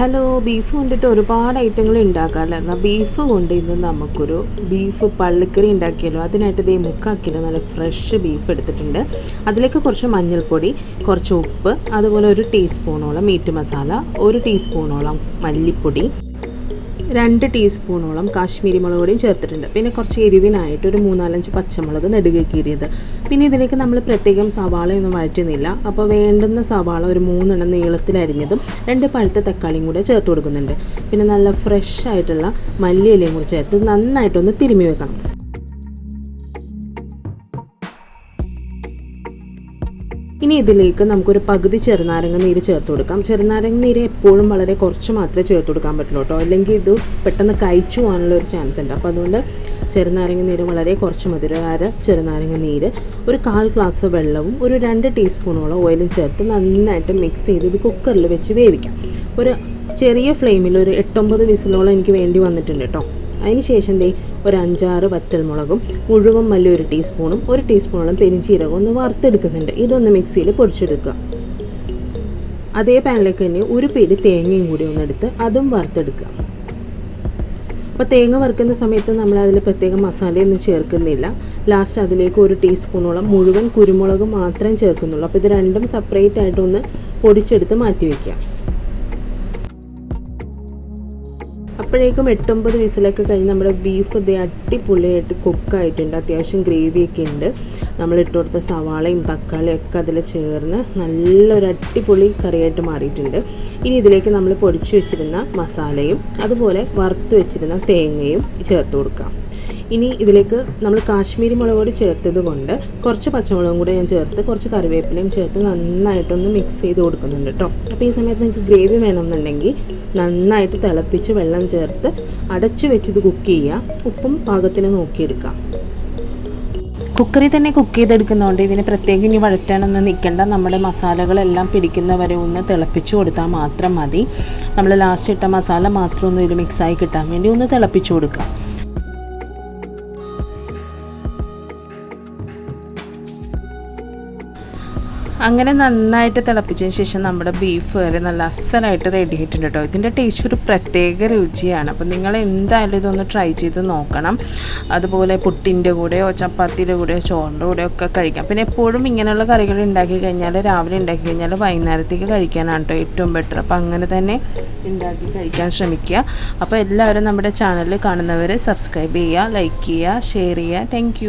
Hello beef കൊണ്ടിട്ട് ഒരുപാട് ഐറ്റങ്ങൾ ഉണ്ടാക്കാമല്ലോ എന്നാൽ ബീഫ് കൊണ്ട് ഇന്ന് നമുക്കൊരു ബീഫ് പള്ളിക്കറി ഉണ്ടാക്കിയല്ലോ അതിനായിട്ട് ഇതേ മുക്കാൽ കിലോ നല്ല ഫ്രഷ് ബീഫ് എടുത്തിട്ടുണ്ട്. അതിലേക്ക് കുറച്ച് മഞ്ഞൾപ്പൊടി കുറച്ച് ഉപ്പ് അതുപോലെ ഒരു ടീസ്പൂണോളം മീറ്റ് മസാല ഒരു ടീസ്പൂണോളം മല്ലിപ്പൊടി രണ്ട് ടീസ്പൂണോളം കാശ്മീരി മുളക് പൊടിയും ചേർത്തിട്ടുണ്ട്. പിന്നെ കുറച്ച് എരിവിനായിട്ട് ഒരു മൂന്നാലഞ്ച് പച്ചമുളക് നെടുകെ കീറിയത്. പിന്നെ ഇതിലേക്ക് നമ്മൾ പ്രത്യേകം സവാളയൊന്നും വഴറ്റുന്നില്ല. അപ്പോൾ വേണ്ടുന്ന സവാള ഒരു മൂന്നെണ്ണം നീളത്തിലരിഞ്ഞതും രണ്ട് പഴുത്ത തക്കാളിയും കൂടെ ചേർത്ത് കൊടുക്കുന്നുണ്ട്. പിന്നെ നല്ല ഫ്രഷ് ആയിട്ടുള്ള മല്ലിയിലയും കൂടി ചേർത്ത് നന്നായിട്ടൊന്ന് തിരുമ്മി വെക്കണം. ഇനി ഇതിലേക്ക് നമുക്കൊരു പകുതി ചെറുനാരങ്ങ നീര് ചേർത്ത് കൊടുക്കാം. ചെറുനാരങ്ങ നീര് എപ്പോഴും വളരെ കുറച്ച് മാത്രമേ ചേർത്ത് കൊടുക്കാൻ പറ്റുള്ളൂ കേട്ടോ. അല്ലെങ്കിൽ ഇത് പെട്ടെന്ന് കഴിച്ചു പോകാനുള്ള ഒരു ചാൻസ് ഉണ്ട്. അപ്പോൾ അതുകൊണ്ട് ചെറുനാരങ്ങ നീര് വളരെ കുറച്ച് മതി. ഒരു അര ചെറുനാരങ്ങ നീര് ഒരു കാൽ ഗ്ലാസ് വെള്ളവും ഒരു രണ്ട് ടീസ്പൂണോളം ഓയിലും ചേർത്ത് നന്നായിട്ട് മിക്സ് ചെയ്ത് ഇത് കുക്കറിൽ വെച്ച് വേവിക്കാം. ഒരു ചെറിയ ഫ്ലെയിമിൽ ഒരു എട്ടൊമ്പത് വിസിലോളം എനിക്ക് വേണ്ടി വന്നിട്ടുണ്ട് കേട്ടോ. അതിന് ശേഷം ദേ ഒരു അഞ്ചാറ് വറ്റൽമുളകും മുഴുവൻ മല്ലി ഒരു ടീസ്പൂണും ഒരു ടീസ്പൂണോളം പെരിഞ്ചീരകം ഒന്ന് വറുത്തെടുക്കുന്നുണ്ട്. ഇതൊന്ന് മിക്സിയിൽ പൊടിച്ചെടുക്കുക. അതേ പാനിലേക്ക് തന്നെ ഒരു പേര് തേങ്ങയും കൂടി ഒന്ന് എടുത്ത് അതും വറുത്തെടുക്കുക. അപ്പോൾ തേങ്ങ വറുക്കുന്ന സമയത്ത് നമ്മൾ അതിൽ പ്രത്യേക മസാലയൊന്നും ചേർക്കുന്നില്ല. ലാസ്റ്റ് അതിലേക്ക് ഒരു ടീസ്പൂണോളം മുഴുവൻ കുരുമുളക് മാത്രം ചേർക്കുന്നുള്ളൂ. അപ്പോൾ ഇത് രണ്ടും സെപ്പറേറ്റ് ആയിട്ടൊന്ന് പൊടിച്ചെടുത്ത് മാറ്റി വയ്ക്കാം അപ്പോഴേക്കും എട്ടൊമ്പത് വിസിലൊക്കെ കഴിഞ്ഞ് നമ്മുടെ ബീഫ് ഇതേ അടിപൊളിയായിട്ട് കുക്കായിട്ടുണ്ട്. അത്യാവശ്യം ഗ്രേവിയൊക്കെ ഉണ്ട്. നമ്മൾ ഇട്ട് കൊടുത്ത സവാളയും തക്കാളിയും ഒക്കെ അതിൽ ചേർന്ന് നല്ലൊരു അടിപൊളി കറിയായിട്ട് മാറിയിട്ടുണ്ട്. ഇനി ഇതിലേക്ക് നമ്മൾ പൊടിച്ചു വെച്ചിരുന്ന മസാലയും അതുപോലെ വറുത്ത് വെച്ചിരുന്ന തേങ്ങയും ചേർത്ത് കൊടുക്കാം. ഇനി ഇതിലേക്ക് നമ്മൾ കാശ്മീരി മുളക് പൊടി ചേർത്തത് കൊണ്ട് കുറച്ച് പച്ചമുളകും കൂടെ ഞാൻ ചേർത്ത് കുറച്ച് കറിവേപ്പിലയും ചേർത്ത് നന്നായിട്ടൊന്ന് മിക്സ് ചെയ്ത് കൊടുക്കുന്നുണ്ട് കേട്ടോ അപ്പോൾ ഈ സമയത്ത് നിങ്ങൾക്ക് ഗ്രേവി വേണമെന്നുണ്ടെങ്കിൽ നന്നായിട്ട് തിളപ്പിച്ച് വെള്ളം ചേർത്ത് അടച്ചു വെച്ചിത് കുക്ക് ചെയ്യുക ഉപ്പും പാകത്തിന് നോക്കിയെടുക്കാം. കുക്കറിൽ തന്നെ കുക്ക് ചെയ്തെടുക്കുന്നതുകൊണ്ട് ഇതിന് പ്രത്യേകം ഇനി വഴറ്റാനൊന്നും നിൽക്കേണ്ട. നമ്മുടെ മസാലകളെല്ലാം പിടിക്കുന്നവരെ ഒന്ന് തിളപ്പിച്ച് കൊടുത്താൽ മാത്രം മതി. നമ്മൾ ലാസ്റ്റ് ഇട്ട മസാല മാത്രം ഒന്ന് ഇതിൽ മിക്സായി കിട്ടാൻ വേണ്ടി ഒന്ന് തിളപ്പിച്ച് കൊടുക്കാം. അങ്ങനെ നന്നായിട്ട് തിളപ്പിച്ചതിന് ശേഷം നമ്മുടെ ബീഫ് വരെ നല്ല അസലായിട്ട് റെഡി ആയിട്ടുണ്ട് കേട്ടോ ഇതിന്റെ ടേസ്റ്റ് ഒരു പ്രത്യേക രുചിയാണ്. അപ്പോൾ നിങ്ങൾ എന്തായാലും ഇതൊന്ന് ട്രൈ ചെയ്ത് നോക്കണം. അതുപോലെ പുട്ടിന്റെ കൂടെയോ ചപ്പാത്തിയുടെ കൂടെയോ ചോറിന്റെ കൂടെയോ ഒക്കെ കഴിക്കാം. പിന്നെ എപ്പോഴും ഇങ്ങനെയുള്ള കറികൾ ഉണ്ടാക്കി കഴിഞ്ഞാൽ രാവിലെ ഉണ്ടാക്കി കഴിഞ്ഞാൽ വൈകുന്നേരത്തേക്ക് കഴിക്കാനാണ് കേട്ടോ ഏറ്റവും ബെറ്റർ അപ്പോൾ അങ്ങനെ തന്നെ ഉണ്ടാക്കി കഴിക്കാൻ ശ്രമിക്കുക. അപ്പോൾ എല്ലാവരും നമ്മുടെ ചാനലിൽ കാണുന്നവർ സബ്സ്ക്രൈബ് ചെയ്യുക ലൈക്ക് ചെയ്യുക ഷെയർ ചെയ്യുക. താങ്ക്